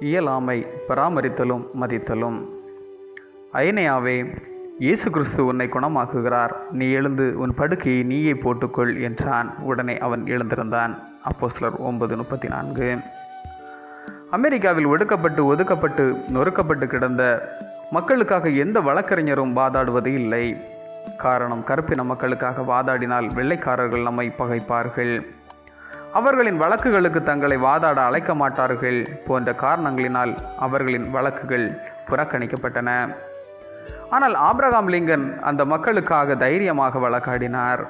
இயலாமை பராமரித்தலும் மதித்தலும். ஐனையாவே இயேசு கிறிஸ்து உன்னை குணமாக்குகிறார். நீ எழுந்து உன் படுக்கையை நீயே போட்டுக்கொள் என்றான். உடனே அவன் எழுந்திருந்தான். அப்போஸ்லர் ஒன்பது முப்பத்தி நான்கு அமெரிக்காவில் ஒடுக்கப்பட்டு ஒதுக்கப்பட்டு நொறுக்கப்பட்டு கிடந்த மக்களுக்காக எந்த வழக்கறிஞரும் வாதாடுவது இல்லை. காரணம் கருப்பின மக்களுக்காக வாதாடினால் வெள்ளைக்காரர்கள் நம்மை பகைப்பார்கள். அவர்களின் வழக்குகளுக்கு தங்களை வாதாட அழைக்க மாட்டார்கள் போன்ற காரணங்களினால் அவர்களின் வழக்குகள் புறக்கணிக்கப்பட்டன. ஆனால் ஆப்ரகாம் லிங்கன் அந்த மக்களுக்காக தைரியமாக வழக்காடினார்.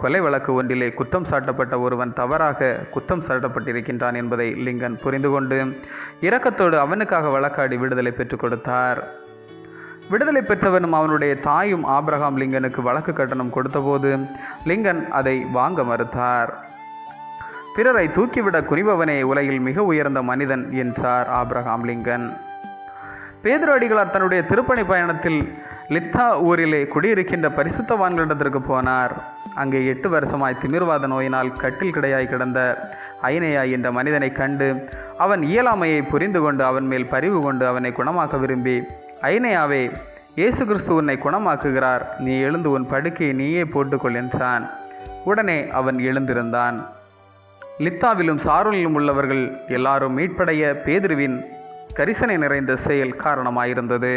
கொலை வழக்கு ஒன்றிலே குற்றம் சாட்டப்பட்ட ஒருவன் தவறாக குற்றம் சாட்டப்பட்டிருக்கின்றான் என்பதை லிங்கன் புரிந்து கொண்டு இரக்கத்தோடு அவனுக்காக வழக்காடி விடுதலை பெற்றுக் கொடுத்தார். விடுதலை பெற்றவனும் அவனுடைய தாயும் ஆப்ரஹாம் லிங்கனுக்கு வழக்கு கட்டணம் கொடுத்தபோது லிங்கன் அதை வாங்க மறுத்தார். பிறரை தூக்கிவிட குறிபவனே உலகில் மிக உயர்ந்த மனிதன் என்றார் ஆப்ரஹாம் லிங்கன். பேதுரு அடிகளார் தன்னுடைய திருப்பணி பயணத்தில் லித்தா ஊரிலே குடியிருக்கின்ற பரிசுத்தவான்களிடத்திற்கு போனார். அங்கே எட்டு வருஷமாய் திமிர்வாத நோயினால் கட்டில் கிடையாய் கிடந்த ஐனையா என்ற மனிதனை கண்டு அவன் இயலாமையை புரிந்து கொண்டு அவன் மேல் பரிவு கொண்டு அவனை குணமாக்க விரும்பி ஐனையாவே இயேசு கிறிஸ்து உன்னை குணமாக்குகிறார். நீ எழுந்து உன் படுக்கையை நீயே போட்டுக்கொள் என்றான். உடனே அவன் எழுந்திருந்தான். லித்தாவிலும் சாரோனிலும் உள்ளவர்கள் எல்லாரும் மீட்படைய பேதிருவின் கரிசனை நிறைந்த செயல் காரணமாயிருந்தது.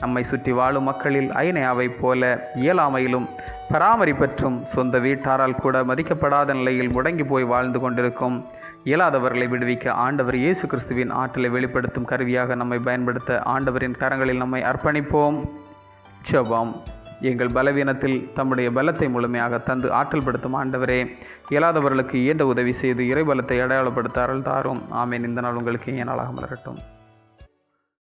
நம்மை சுற்றி வாழும் மக்களில் ஐனையாவைப் போல இயலாமையிலும் பராமரிப்பற்றும் சொந்த வீட்டாரால் கூட மதிக்கப்படாத நிலையில் முடங்கி போய் வாழ்ந்து கொண்டிருக்கும் இயலாதவர்களை விடுவிக்க ஆண்டவர் இயேசு கிறிஸ்துவின் ஆற்றலை வெளிப்படுத்தும் கருவியாக நம்மை பயன்படுத்த ஆண்டவரின் கரங்களில் நம்மை அர்ப்பணிப்போம். ஜெபம். எங்கள் பலவீனத்தில் தம்முடைய பலத்தை முழுமையாக தந்து ஆற்றல் படுத்தும் ஆண்டவரே. இயலாதவர்களுக்கு இயன்ற உதவி செய்து இறைபலத்தை அடையாளப்படுத்த அருள் தாரும் ஆமேன். இந்த நாள் உங்களுக்கு இனிய நாளாக மலரட்டும்.